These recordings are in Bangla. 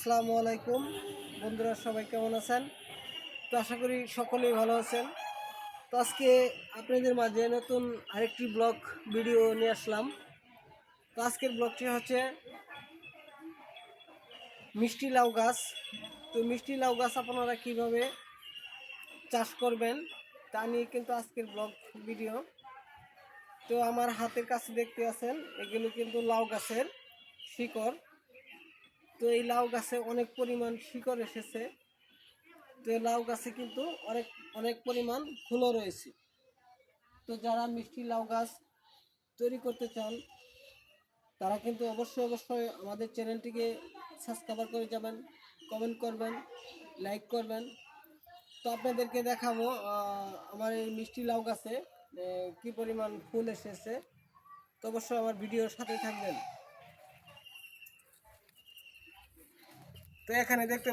আসসালামু আলাইকুম। বন্ধুরা, সবাই কেমন আছেন? তো আশা করি সকলেই ভালো আছেন। তো আজকে আপনাদের মাঝে নতুন আরেকটি ব্লগ ভিডিও নিয়ে আসলাম। তো আজকের ব্লগটি হচ্ছে মিষ্টি লাউ গাছ। তো মিষ্টি লাউ গাছ আপনারা কীভাবে চাষ করবেন, তা নিয়ে কিন্তু আজকের ব্লগ ভিডিও। তো আমার হাতের কাছে দেখতে আছেন, এগুলো কিন্তু লাউ গাছের শিকড়। তো এই লাউ গাছে অনেক পরিমাণ শিকড় এসেছে। তো এই লাউ গাছে কিন্তু অনেক অনেক পরিমাণ ফুলও রয়েছে। তো যারা মিষ্টি লাউ গাছ তৈরি করতে চান, তারা কিন্তু অবশ্যই অবশ্যই আমাদের চ্যানেলটিকে সাবস্ক্রাইব করে যাবেন, কমেন্ট করবেন, লাইক করবেন। তো আপনাদেরকে দেখাবো আমার এই মিষ্টি লাউ গাছে কী পরিমাণ ফুল এসেছে। তো অবশ্যই আমার ভিডিওর সাথে থাকবেন। তো এখানে দেখতে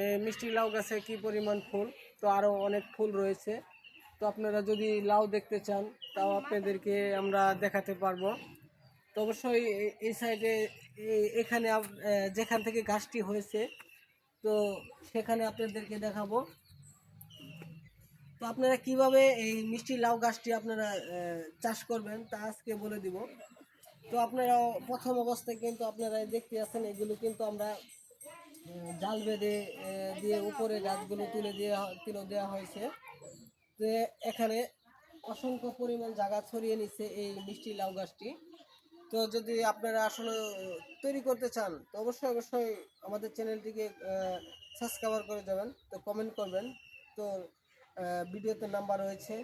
এ, মিষ্টি লাউ গাছে কি পরিমাণ ফুল তো আরও অনেক ফুল রয়েছে। তো আপনারা যদি লাউ দেখতে চান তাও আপনাদেরকে আমরা দেখাতে পারব। তো অবশ্যই এই সাইডে এখানে যেখান থেকে গাছটি হয়েছে তো সেখানে আপনাদেরকে দেখাবো। তো আপনারা কীভাবে এই মিষ্টি লাউ গাছটি আপনারা চাষ করবেন তা আজকে বলে দিব। তো আপনারা প্রথম অবস্থায় কিন্তু আপনারা দেখতে আছেন এগুলো কিন্তু আমরা জাল বেঁধে দিয়ে উপরে গাছগুলো তুলে হয়- তুলে দেওয়া হয়েছে। তো এখানে অসংখ্য পরিমাণ জায়গা ছড়িয়ে নিচ্ছে এই মিষ্টি লাউ গাছটি। তো যদি আপনারা আসলে তৈরি করতে চান, তো অবশ্যই অবশ্যই আমাদের চ্যানেলটিকে সাবস্ক্রাইব করে যাবেন তো কমেন্ট করবেন। তো ভিডিওতে নাম্বার রয়েছে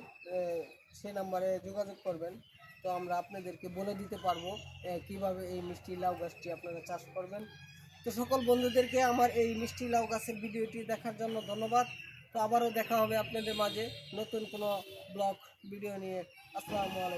সেই নাম্বারে যোগাযোগ করবেন। তো আমরা আপনাদেরকে বলে দিতে পারব কীভাবে এই মিষ্টি লাউ গাছটি আপনারা চাষ করবেন। তো সকল বন্ধুদেরকে আমার এই মিষ্টি লাউ গাছের ভিডিওটি দেখার জন্য ধন্যবাদ। তো আবারও দেখা হবে আপনাদের মাঝে নতুন কোনো ব্লগ, ভিডিও নিয়ে। আসসালামু আলাইকুম।